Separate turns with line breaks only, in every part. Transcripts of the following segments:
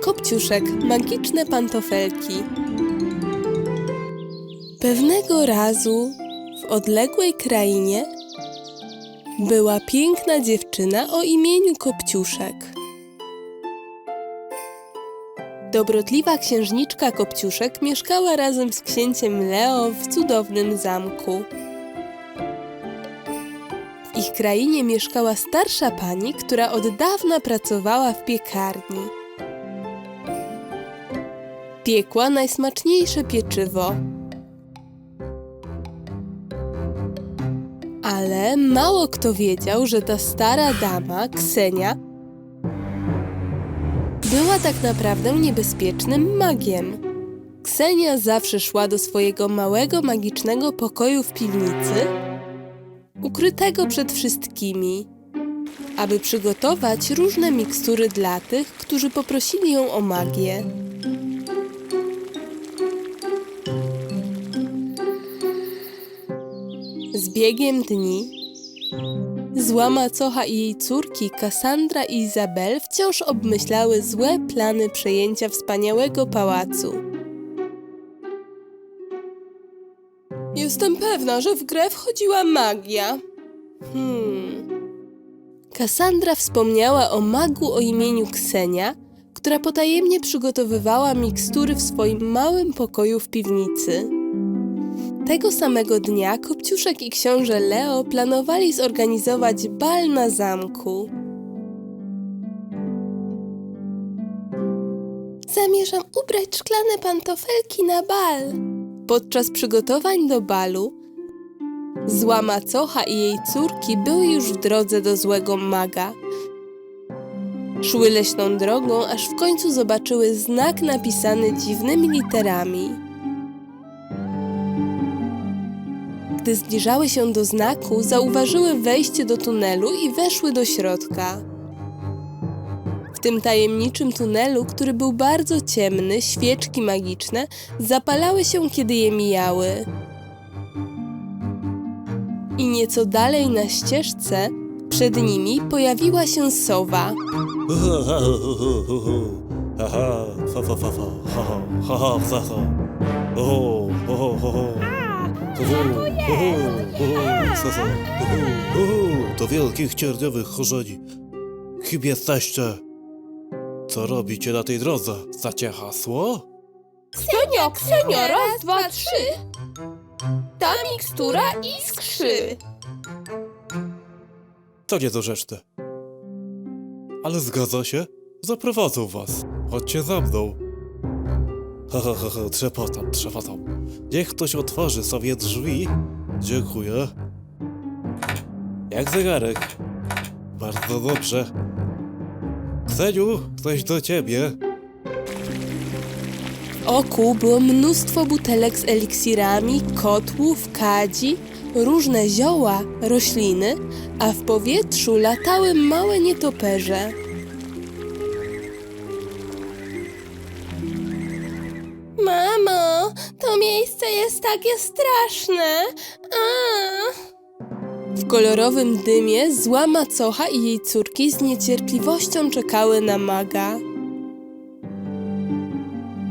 Kopciuszek, magiczne pantofelki. Pewnego razu w odległej krainie była piękna dziewczyna o imieniu Kopciuszek. Dobrotliwa księżniczka Kopciuszek mieszkała razem z księciem Leo w cudownym zamku. W ich krainie mieszkała starsza pani, która od dawna pracowała w piekarni. Piekła najsmaczniejsze pieczywo. Ale mało kto wiedział, że ta stara dama, Ksenia, była tak naprawdę niebezpiecznym magiem. Ksenia zawsze szła do swojego małego magicznego pokoju w piwnicy, ukrytego przed wszystkimi, aby przygotować różne mikstury dla tych, którzy poprosili ją o magię. Biegiem dni Zła macocha i jej córki, Kassandra i Izabel, wciąż obmyślały złe plany przejęcia wspaniałego pałacu. Jestem pewna, że w grę wchodziła magia. Hmm. Kassandra wspomniała o magu o imieniu Ksenia, która potajemnie przygotowywała mikstury w swoim małym pokoju w piwnicy. Tego samego dnia Kopciuszek i książę Leo planowali zorganizować bal na zamku. Zamierzam ubrać szklane pantofelki na bal. Podczas przygotowań do balu zła macocha i jej córki były już w drodze do złego maga. Szły leśną drogą, aż w końcu zobaczyły znak napisany dziwnymi literami. Gdy zbliżały się do znaku, zauważyły wejście do tunelu i weszły do środka. W tym tajemniczym tunelu, który był bardzo ciemny, świeczki magiczne zapalały się, kiedy je mijały. I nieco dalej na ścieżce, przed nimi pojawiła się sowa.
Do wielkich cierniowych chorzeni. Kim jesteście? Co robicie na tej drodze? Znacie hasło?
Ksenio, Ksenio, raz, dwa, trzy! Ta mikstura iskrzy!
To niedorzeczne. Ale zgadza się, zaprowadzą was. Chodźcie za mną. Ha, ha, trzepotam, trzepotam. Niech ktoś otworzy sobie drzwi. Dziękuję. Jak zegarek. Bardzo dobrze. Kseniu, ktoś do ciebie.
W oku było mnóstwo butelek z eliksirami, kotłów, kadzi, różne zioła, rośliny, a w powietrzu latały małe nietoperze. To miejsce jest takie straszne. W kolorowym dymie zła macocha i jej córki z niecierpliwością czekały na maga.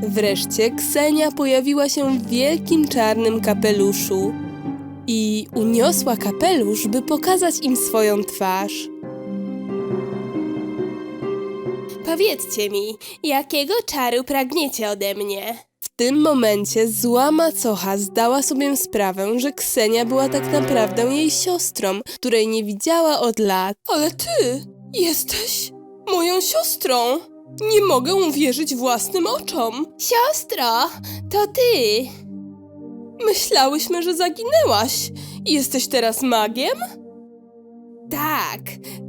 Wreszcie Ksenia pojawiła się w wielkim czarnym kapeluszu i uniosła kapelusz, by pokazać im swoją twarz. Powiedzcie mi, jakiego czaru pragniecie ode mnie? W tym momencie zła macocha zdała sobie sprawę, że Ksenia była tak naprawdę jej siostrą, której nie widziała od lat. Ale ty jesteś moją siostrą! Nie mogę uwierzyć własnym oczom. Siostro, to ty. Myślałyśmy, że zaginęłaś. Jesteś teraz magiem? Tak,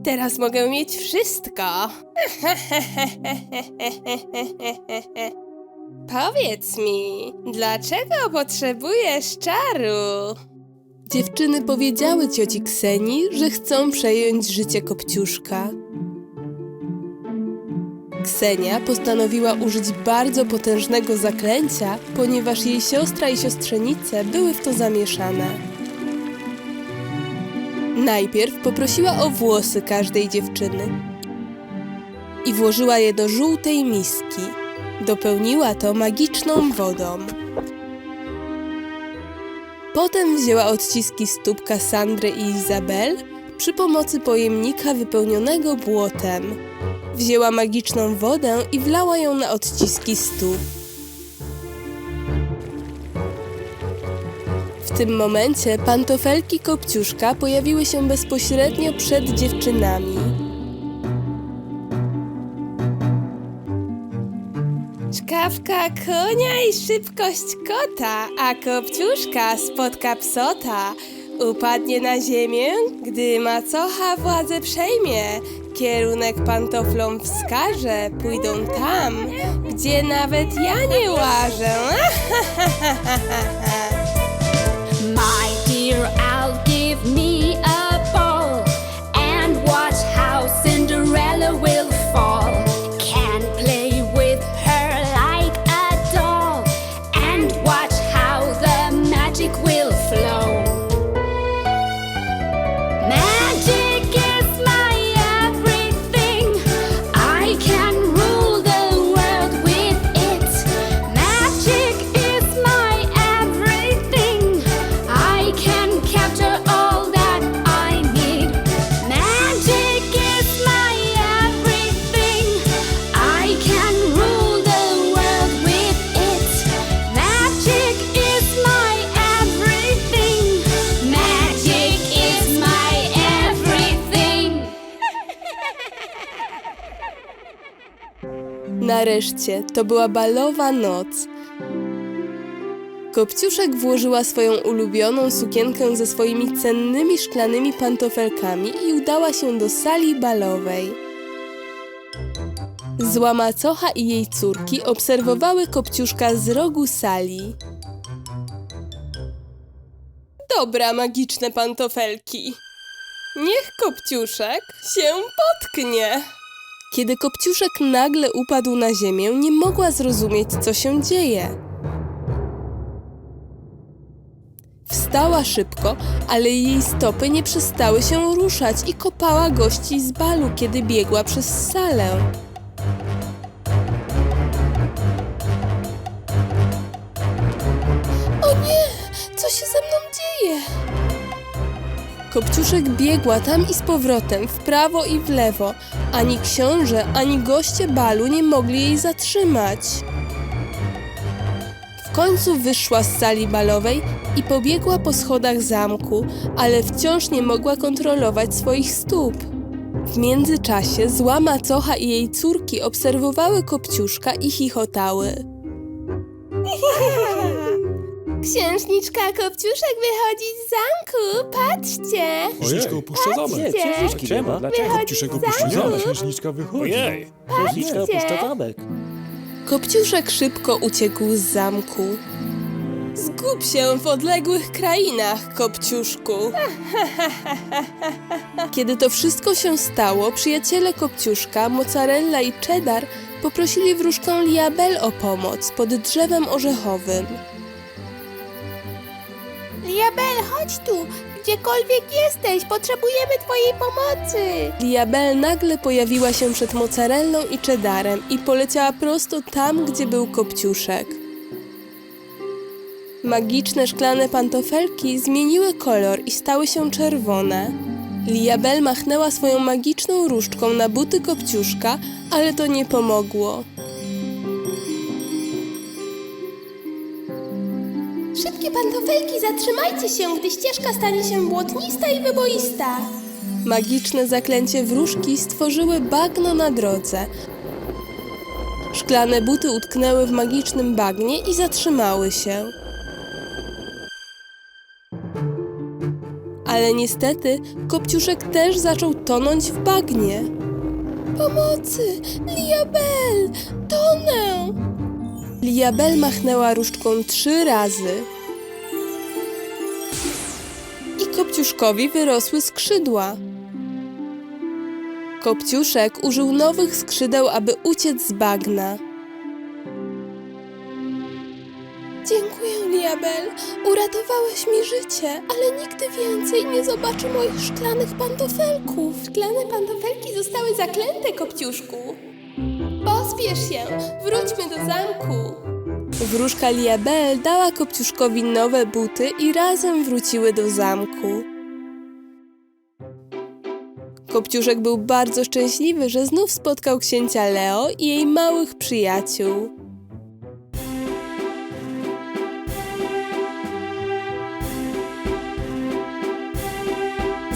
teraz mogę mieć wszystko. Powiedz mi, dlaczego potrzebujesz czaru? Dziewczyny powiedziały cioci Kseni, że chcą przejąć życie Kopciuszka. Ksenia postanowiła użyć bardzo potężnego zaklęcia, ponieważ jej siostra i siostrzenice były w to zamieszane. Najpierw poprosiła o włosy każdej dziewczyny. i włożyła je do żółtej miski. Dopełniła to magiczną wodą. Potem wzięła odciski stóp Kassandry i Izabel przy pomocy pojemnika wypełnionego błotem. Wzięła magiczną wodę i wlała ją na odciski stóp. W tym momencie pantofelki Kopciuszka pojawiły się bezpośrednio przed dziewczynami. Czkawka konia i szybkość kota, a Kopciuszka spotka psota. Upadnie na ziemię, gdy macocha władzę przejmie. Kierunek pantoflom wskaże, pójdą tam, gdzie nawet ja nie łażę.
My dear,
To była balowa noc. Kopciuszek włożyła swoją ulubioną sukienkę ze swoimi cennymi szklanymi pantofelkami i udała się do sali balowej. Zła macocha i jej córki obserwowały Kopciuszka z rogu sali. Dobra, magiczne pantofelki. Niech Kopciuszek się potknie. Kiedy Kopciuszek nagle upadł na ziemię, nie mogła zrozumieć, co się dzieje. Wstała szybko, ale jej stopy nie przestały się ruszać i kopała gości z balu, kiedy biegła przez salę. O nie! Co się ze mną dzieje? Kopciuszek biegła tam i z powrotem, w prawo i w lewo. Ani książę, ani goście balu nie mogli jej zatrzymać. W końcu wyszła z sali balowej i pobiegła po schodach zamku, ale wciąż nie mogła kontrolować swoich stóp. W międzyczasie zła macocha i jej córki obserwowały Kopciuszka i chichotały. Księżniczka Kopciuszek wychodzi z zamku, patrzcie!
Księżniczka opuszcza zamek.
Patrzcie.
Księżniczki nie ma. Dlaczego?
Kopciuszek opuścił
zamku.
zamek.
Księżniczka wychodzi.
Ojej.
Księżniczka opuszcza zamek.
Kopciuszek szybko uciekł z zamku. Zgub się w odległych krainach, Kopciuszku. Kiedy to wszystko się stało, przyjaciele Kopciuszka, Mozzarella i Cheddar poprosili wróżkę Liabel o pomoc pod drzewem orzechowym.
Liabel, chodź tu! Gdziekolwiek jesteś, potrzebujemy twojej pomocy!
Liabel nagle pojawiła się przed Mozzarellą i Cheddarem i poleciała prosto tam, gdzie był Kopciuszek. Magiczne szklane pantofelki zmieniły kolor i stały się czerwone. Liabel machnęła swoją magiczną różdżką na buty Kopciuszka, ale to nie pomogło.
Pantofelki, zatrzymajcie się, gdy ścieżka stanie się błotnista i wyboista!
Magiczne zaklęcie wróżki stworzyły bagno na drodze. Szklane buty utknęły w magicznym bagnie i zatrzymały się. Ale niestety Kopciuszek też zaczął tonąć w bagnie. Pomocy! Liabel! Tonę! Liabel machnęła różdżką trzy razy. Kopciuszkowi wyrosły skrzydła. Kopciuszek użył nowych skrzydeł, aby uciec z bagna. Dziękuję, Liabel. Uratowałeś mi życie, ale nigdy więcej nie zobaczę moich szklanych pantofelków.
Szklane pantofelki zostały zaklęte, Kopciuszku! Pospiesz się, wróćmy do zamku.
Wróżka Liabel dała Kopciuszkowi nowe buty i razem wróciły do zamku. Kopciuszek był bardzo szczęśliwy, że znów spotkał księcia Leo i jej małych przyjaciół.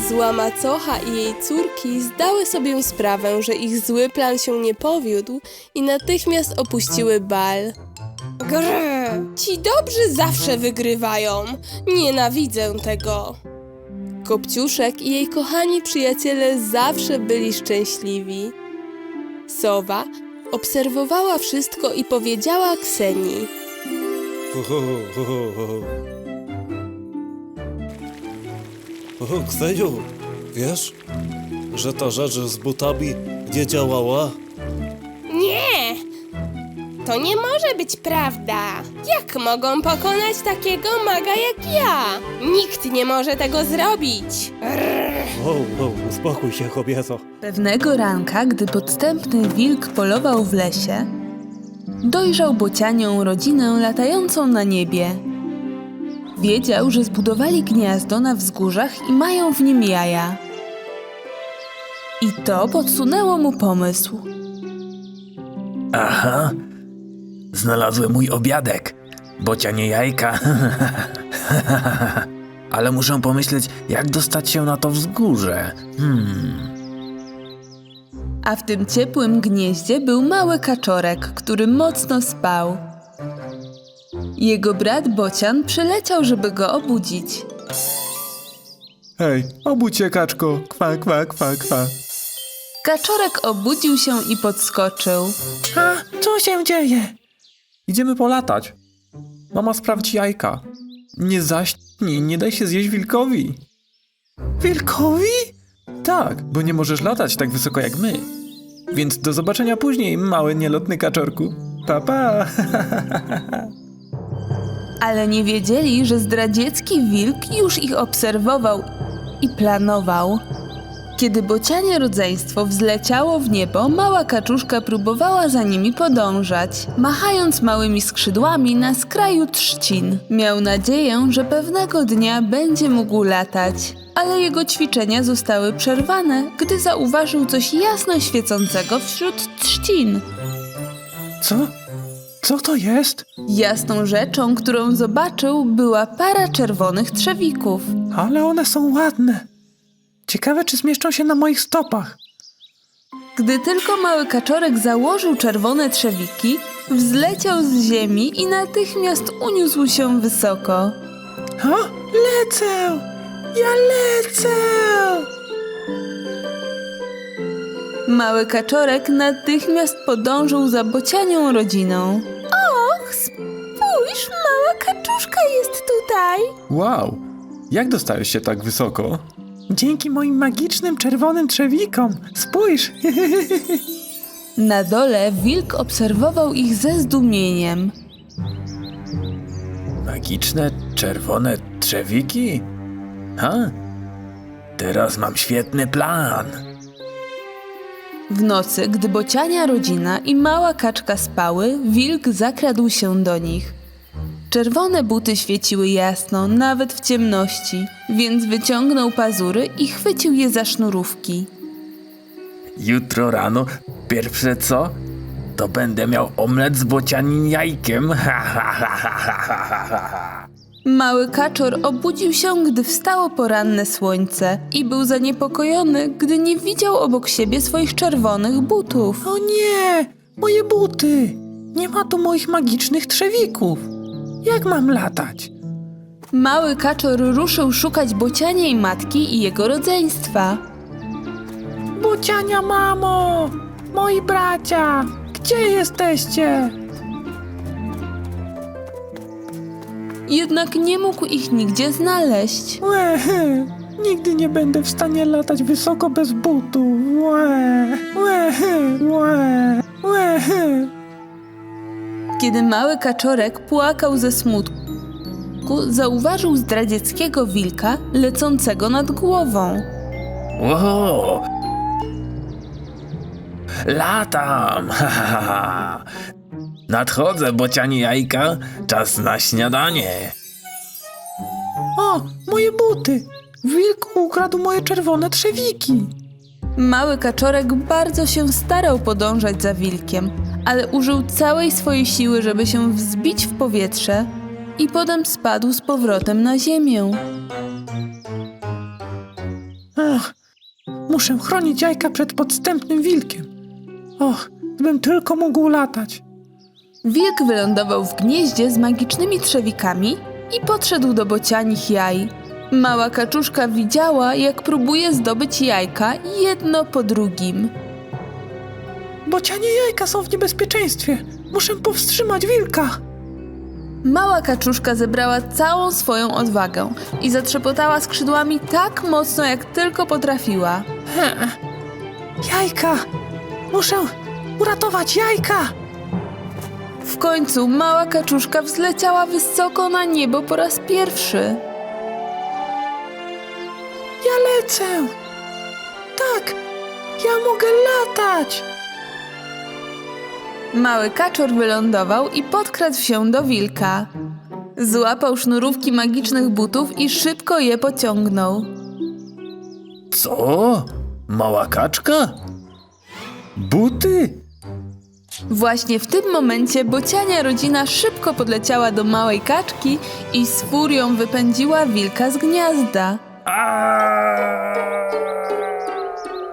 Zła macocha i jej córki zdały sobie sprawę, że ich zły plan się nie powiódł i natychmiast opuściły bal.
Grr, ci dobrzy zawsze wygrywają. Nienawidzę tego.
Kopciuszek i jej kochani przyjaciele zawsze byli szczęśliwi. Sowa obserwowała wszystko i powiedziała Ksenii.
Ho, ho, wiesz, że ta rzecz z butami nie działała?
Nie! To nie może być prawda. Jak mogą pokonać takiego maga jak ja? Nikt nie może tego zrobić.
Wow, wow, uspokój się, kobieto.
Pewnego ranka, gdy podstępny wilk polował w lesie, dojrzał bocianią rodzinę latającą na niebie. Wiedział, że zbudowali gniazdo na wzgórzach i mają w nim jaja. I to podsunęło mu pomysł.
Aha, znalazłem mój obiadek. Bocianie jajka. Ale muszę pomyśleć, jak dostać się na to wzgórze. Hmm.
A w tym ciepłym gnieździe był mały kaczorek, który mocno spał. Jego brat Bocian przyleciał, żeby go obudzić.
Hej, obudź się, kaczko. Kwa, kwa, kwa, kwa.
Kaczorek obudził się i podskoczył.
A, co się dzieje? Idziemy polatać. Mama sprawdzi jajka. Nie zaśnij, nie daj się zjeść wilkowi. Wilkowi? Tak, bo nie możesz latać tak wysoko jak my. Więc do zobaczenia później, mały nielotny kaczorku. Pa, pa.
Ale nie wiedzieli, że zdradziecki wilk już ich obserwował i planował. Kiedy bocianie rodzeństwo wzleciało w niebo, mała kaczuszka próbowała za nimi podążać, machając małymi skrzydłami na skraju trzcin. Miał nadzieję, że pewnego dnia będzie mógł latać, ale jego ćwiczenia zostały przerwane, gdy zauważył coś jasno świecącego wśród trzcin.
Co? Co to jest?
Jasną rzeczą, którą zobaczył, była para czerwonych trzewików.
Ale one są ładne. Ciekawe, czy zmieszczą się na moich stopach.
Gdy tylko mały kaczorek założył czerwone trzewiki, wzleciał z ziemi i natychmiast uniósł się wysoko.
Ha? Lecę! Ja lecę!
Mały kaczorek natychmiast podążył za bocianią rodziną.
Och, spójrz, mała kaczuszka jest tutaj.
Wow, jak dostałeś się tak wysoko? Dzięki moim magicznym czerwonym trzewikom. Spójrz!
Na dole wilk obserwował ich ze zdumieniem.
Magiczne czerwone trzewiki? Ha? Teraz mam świetny plan.
W nocy, gdy bociania rodzina i mała kaczka spały, wilk zakradł się do nich. Czerwone buty świeciły jasno, nawet w ciemności, więc wyciągnął pazury i chwycił je za sznurówki.
Jutro rano, pierwsze co? To będę miał omlet z bocianim jajkiem. Ha, ha, ha, ha, ha, ha, ha, ha.
Mały kaczor obudził się, gdy wstało poranne słońce i był zaniepokojony, gdy nie widział obok siebie swoich czerwonych butów.
O nie! Moje buty! Nie ma tu moich magicznych trzewików. Jak mam latać?
Mały kaczor ruszył szukać bocianiej matki i jego rodzeństwa.
Bociania mamo! Moi bracia! Gdzie jesteście?
Jednak nie mógł ich nigdzie znaleźć.
Łe, nigdy nie będę w stanie latać wysoko bez butów. Łe, łe, łe, łe.
Kiedy mały kaczorek płakał ze smutku, zauważył zdradzieckiego wilka lecącego nad głową.
Wow! latam! Ha, ha, ha, ha. Nadchodzę, bocianie jajka, czas na śniadanie.
O, moje buty! Wilk ukradł moje czerwone trzewiki.
Mały kaczorek bardzo się starał podążać za wilkiem, ale użył całej swojej siły, żeby się wzbić w powietrze i potem spadł z powrotem na ziemię.
Ach, muszę chronić jajka przed podstępnym wilkiem. Och, gdybym tylko mógł latać.
Wilk wylądował w gnieździe z magicznymi trzewikami i podszedł do bocianich jaj. Mała kaczuszka widziała, jak próbuje zdobyć jajka jedno po drugim.
Bocianie jajka są w niebezpieczeństwie. Muszę powstrzymać wilka.
Mała kaczuszka zebrała całą swoją odwagę i zatrzepotała skrzydłami tak mocno, jak tylko potrafiła.
Jajka! Muszę uratować jajka!
W końcu mała kaczuszka wzleciała wysoko na niebo po raz pierwszy.
Ja lecę! Tak! Ja mogę latać!
Mały kaczor wylądował i podkradł się do wilka. Złapał sznurówki magicznych butów i szybko je pociągnął.
Co? Mała kaczka? Buty?
Właśnie w tym momencie bociania rodzina szybko podleciała do małej kaczki i z furią wypędziła wilka z gniazda.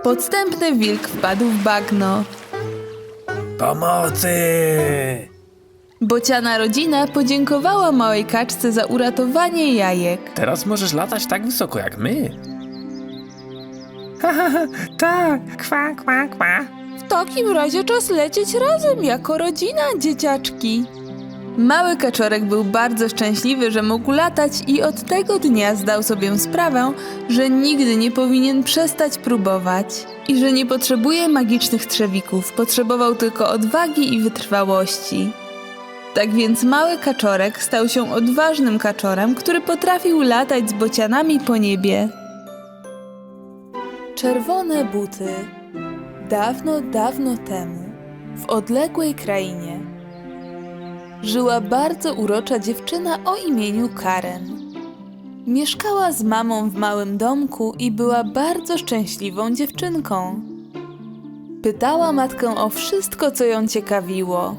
Podstępny wilk wpadł w bagno.
Pomocy!
Bociana rodzina podziękowała małej kaczce za uratowanie jajek.
Teraz możesz latać tak wysoko jak my.
Tak! Kwa, kwa, kwa.
W takim razie czas lecieć razem jako rodzina, dzieciaczki. Mały kaczorek był bardzo szczęśliwy, że mógł latać i od tego dnia zdał sobie sprawę, że nigdy nie powinien przestać próbować i że nie potrzebuje magicznych trzewików, potrzebował tylko odwagi i wytrwałości. Tak więc mały kaczorek stał się odważnym kaczorem, który potrafił latać z bocianami po niebie. Czerwone buty. Dawno, dawno temu, w odległej krainie, żyła bardzo urocza dziewczyna o imieniu Karen. Mieszkała z mamą w małym domku i była bardzo szczęśliwą dziewczynką. Pytała matkę o wszystko, co ją ciekawiło.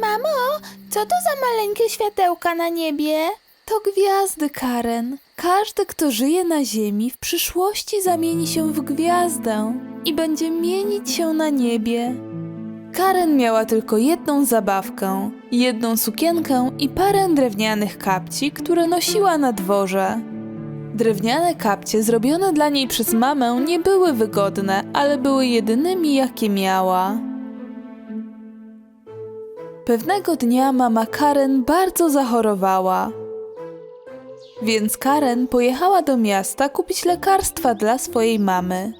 Mamo, co to za maleńkie światełka na niebie?
To gwiazdy, Karen. Każdy, kto żyje na Ziemi, w przyszłości zamieni się w gwiazdę i będzie mienić się na niebie. Karen miała tylko jedną zabawkę, jedną sukienkę i parę drewnianych kapci, które nosiła na dworze. Drewniane kapcie zrobione dla niej przez mamę nie były wygodne, ale były jedynymi, jakie miała. Pewnego dnia mama Karen bardzo zachorowała. Więc Karen pojechała do miasta kupić lekarstwa dla swojej mamy.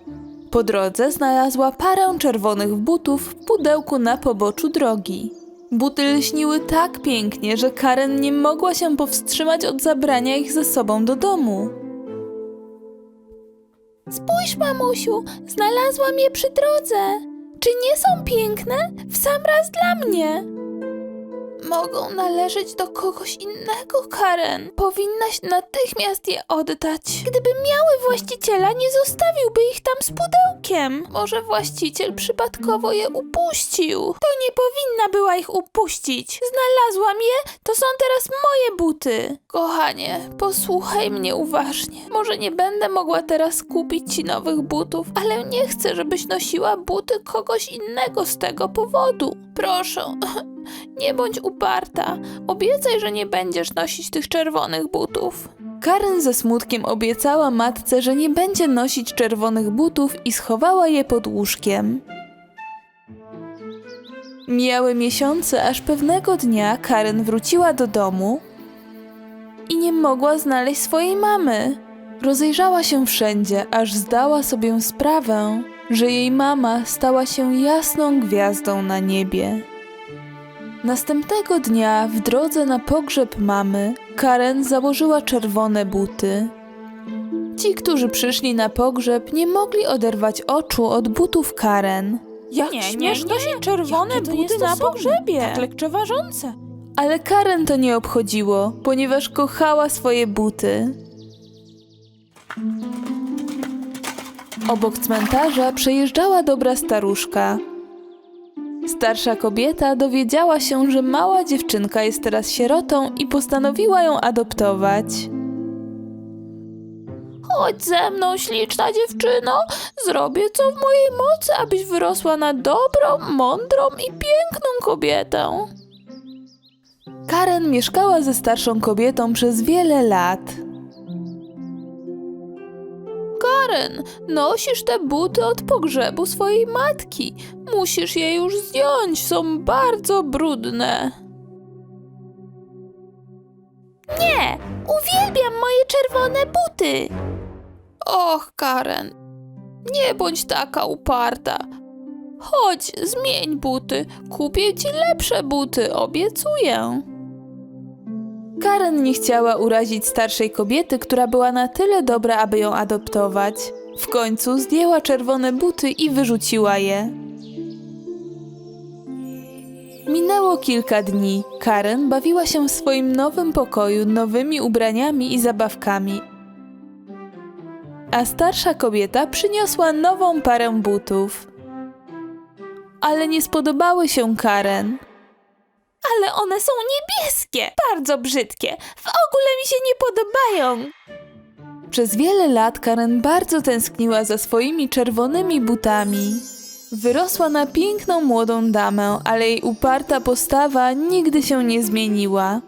Po drodze znalazła parę czerwonych butów w pudełku na poboczu drogi. Buty lśniły tak pięknie, że Karen nie mogła się powstrzymać od zabrania ich ze sobą do domu.
Spójrz, mamusiu, znalazłam je przy drodze. Czy nie są piękne? W sam raz dla mnie.
Mogą należeć do kogoś innego, Karen. Powinnaś natychmiast je oddać.
Gdyby miały właściciela, nie zostawiłby ich tam z pudełkiem.
Może właściciel przypadkowo je upuścił.
To nie powinna była ich upuścić. Znalazłam je, to są teraz moje buty.
Kochanie, posłuchaj mnie uważnie. Może nie będę mogła teraz kupić ci nowych butów, ale nie chcę, żebyś nosiła buty kogoś innego z tego powodu. Proszę, nie bądź uparta. Obiecaj, że nie będziesz nosić tych czerwonych butów. Karen ze smutkiem obiecała matce, że nie będzie nosić czerwonych butów i schowała je pod łóżkiem. Mijały miesiące, aż pewnego dnia Karen wróciła do domu i nie mogła znaleźć swojej mamy. Rozejrzała się wszędzie, aż zdała sobie sprawę, że jej mama stała się jasną gwiazdą na niebie. Następnego dnia, w drodze na pogrzeb mamy, Karen założyła czerwone buty. Ci, którzy przyszli na pogrzeb, nie mogli oderwać oczu od butów Karen. Jak
Nie,
śmiesz nosić czerwone
Jakie to
buty na
niestosowne,
pogrzebie?
tak
lekceważące. Ale Karen to nie obchodziło, ponieważ kochała swoje buty. Obok cmentarza przejeżdżała dobra staruszka. Starsza kobieta dowiedziała się, że mała dziewczynka jest teraz sierotą i postanowiła ją adoptować. Chodź ze mną, śliczna dziewczyno. Zrobię co w mojej mocy, abyś wyrosła na dobrą, mądrą i piękną kobietę. Karen mieszkała ze starszą kobietą przez wiele lat. Karen, nosisz te buty od pogrzebu swojej matki. Musisz je już zdjąć, są bardzo brudne. Nie, uwielbiam moje czerwone buty. Och, Karen, nie bądź taka uparta. Chodź, zmień buty. Kupię ci lepsze buty, obiecuję. Karen nie chciała urazić starszej kobiety, która była na tyle dobra, aby ją adoptować. W końcu zdjęła czerwone buty i wyrzuciła je. Minęło kilka dni. Karen bawiła się w swoim nowym pokoju nowymi ubraniami i zabawkami. A starsza kobieta przyniosła nową parę butów. Ale nie spodobały się Karen. Ale one są niebieskie, bardzo brzydkie. W ogóle mi się nie podobają. Przez wiele lat Karen bardzo tęskniła za swoimi czerwonymi butami. Wyrosła na piękną młodą damę, ale jej uparta postawa nigdy się nie zmieniła.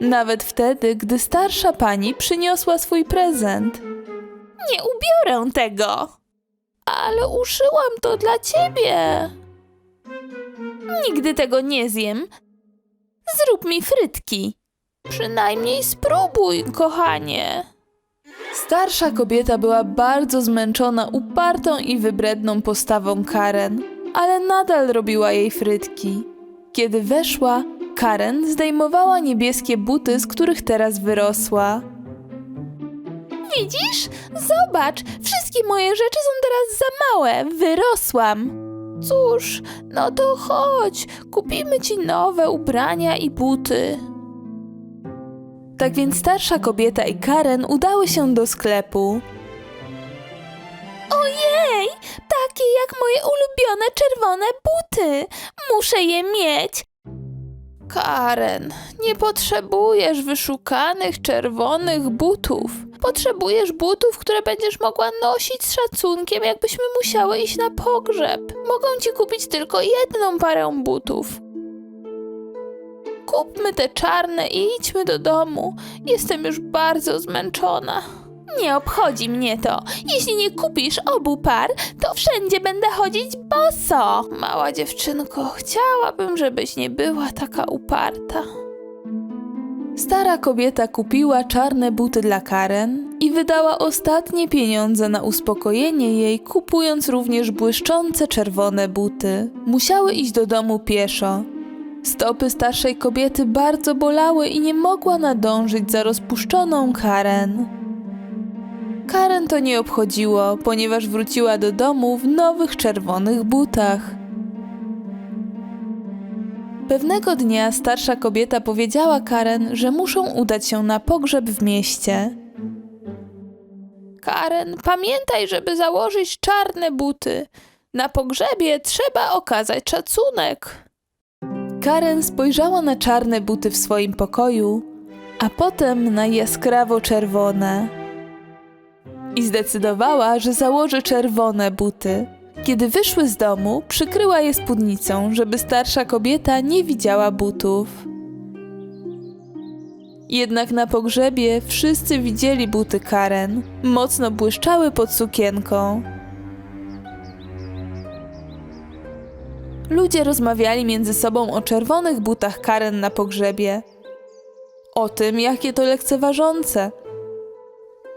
Nawet wtedy, gdy starsza pani przyniosła swój prezent. Nie ubiorę tego. Ale uszyłam to dla ciebie. Nigdy tego nie zjem. Zrób mi frytki. Przynajmniej spróbuj, kochanie. Starsza kobieta była bardzo zmęczona upartą i wybredną postawą Karen, ale nadal robiła jej frytki. Kiedy weszła, Karen zdejmowała niebieskie buty, z których teraz wyrosła. Widzisz? Zobacz, wszystkie moje rzeczy są teraz za małe. Wyrosłam. Cóż, no to chodź, kupimy ci nowe ubrania i buty. Tak więc starsza kobieta i Karen udały się do sklepu. Ojej, takie jak moje ulubione czerwone buty. Muszę je mieć. Karen, nie potrzebujesz wyszukanych czerwonych butów. Potrzebujesz butów, które będziesz mogła nosić z szacunkiem, jakbyśmy musiały iść na pogrzeb. Mogą ci kupić tylko jedną parę butów. Kupmy te czarne i idźmy do domu. Jestem już bardzo zmęczona. Nie obchodzi mnie to. Jeśli nie kupisz obu par, to wszędzie będę chodzić boso. Mała dziewczynko, chciałabym, żebyś nie była taka uparta. Stara kobieta kupiła czarne buty dla Karen i wydała ostatnie pieniądze na uspokojenie jej, kupując również błyszczące czerwone buty. Musiały iść do domu pieszo. Stopy starszej kobiety bardzo bolały i nie mogła nadążyć za rozpuszczoną Karen. Karen to nie obchodziło, ponieważ wróciła do domu w nowych czerwonych butach. Pewnego dnia starsza kobieta powiedziała Karen, że muszą udać się na pogrzeb w mieście. Karen, pamiętaj, żeby założyć czarne buty. Na pogrzebie trzeba okazać szacunek. Karen spojrzała na czarne buty w swoim pokoju, a potem na jaskrawo czerwone. I zdecydowała, że założy czerwone buty. Kiedy wyszły z domu, przykryła je spódnicą, żeby starsza kobieta nie widziała butów. Jednak na pogrzebie wszyscy widzieli buty Karen. Mocno błyszczały pod sukienką. Ludzie rozmawiali między sobą o czerwonych butach Karen na pogrzebie. O tym, jakie to lekceważące.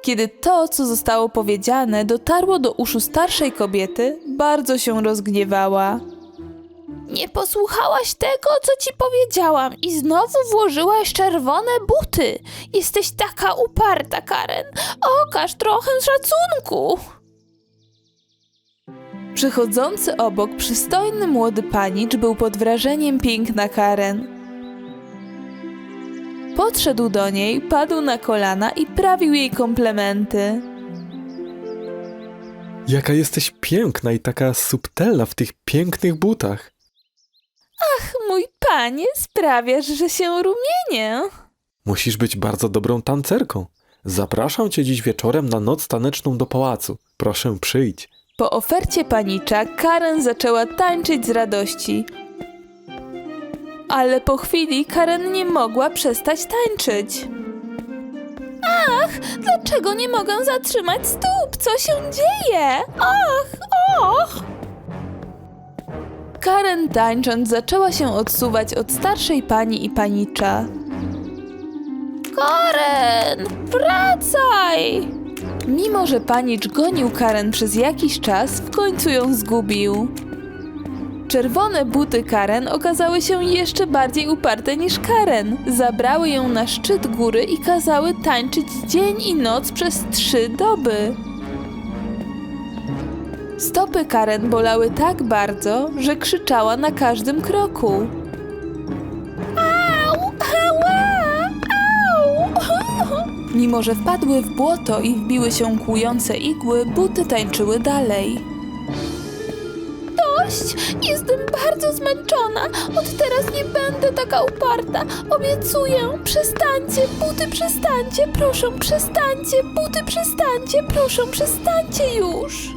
Kiedy to, co zostało powiedziane, dotarło do uszu starszej kobiety, bardzo się rozgniewała. Nie posłuchałaś tego, co ci powiedziałam i znowu włożyłaś czerwone buty. Jesteś taka uparta, Karen. Okaż trochę szacunku. Przychodzący obok przystojny młody panicz był pod wrażeniem piękna Karen. Podszedł do niej, padł na kolana i prawił jej komplementy.
Jaka jesteś piękna i taka subtelna w tych pięknych butach.
Mój panie, sprawiasz, że się rumienię.
Musisz być bardzo dobrą tancerką. Zapraszam cię dziś wieczorem na noc taneczną do pałacu. Proszę przyjdź.
Po ofercie panicza Karen zaczęła tańczyć z radości. Ale po chwili Karen nie mogła przestać tańczyć. Ach, dlaczego nie mogę zatrzymać stóp? Co się dzieje? Ach, och! Karen tańcząc zaczęła się odsuwać od starszej pani i panicza. Karen, wracaj! Mimo, że panicz gonił Karen przez jakiś czas, w końcu ją zgubił. Czerwone buty Karen okazały się jeszcze bardziej uparte niż Karen. Zabrały ją na szczyt góry i kazały tańczyć dzień i noc przez trzy doby. Stopy Karen bolały tak bardzo, że krzyczała na każdym kroku. Au! Ała! Au! Mimo, że wpadły w błoto i wbiły się kłujące igły, buty tańczyły dalej. Dość! Jestem bardzo zmęczona. Od teraz nie będę taka uparta. Obiecuję. Przestańcie, buty, przestańcie. Proszę, przestańcie. Buty, przestańcie. Proszę, przestańcie już.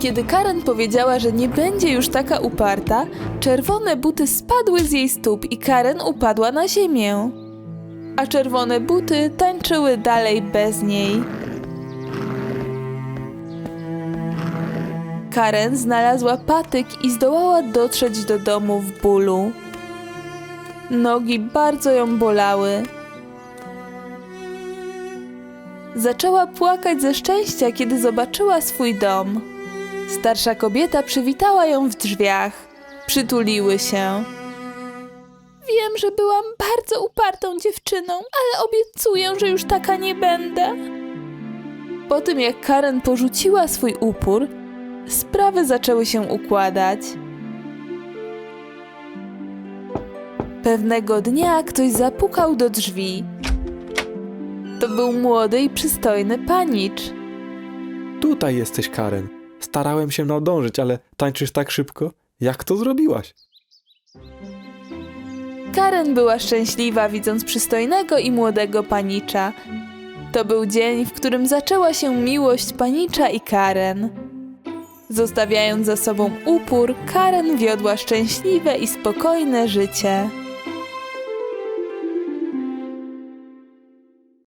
Kiedy Karen powiedziała, że nie będzie już taka uparta, czerwone buty spadły z jej stóp i Karen upadła na ziemię. A czerwone buty tańczyły dalej bez niej. Karen znalazła patyk i zdołała dotrzeć do domu w bólu. Nogi bardzo ją bolały. Zaczęła płakać ze szczęścia, kiedy zobaczyła swój dom. Starsza kobieta przywitała ją w drzwiach. Przytuliły się. Wiem, że byłam bardzo upartą dziewczyną, ale obiecuję, że już taka nie będę. Po tym jak Karen porzuciła swój upór, sprawy zaczęły się układać. Pewnego dnia ktoś zapukał do drzwi. To był młody i przystojny panicz.
Tutaj jesteś, Karen. Starałem się nadążyć, ale tańczysz tak szybko. Jak to zrobiłaś?
Karen była szczęśliwa, widząc przystojnego i młodego panicza. To był dzień, w którym zaczęła się miłość panicza i Karen. Zostawiając za sobą upór, Karen wiodła szczęśliwe i spokojne życie.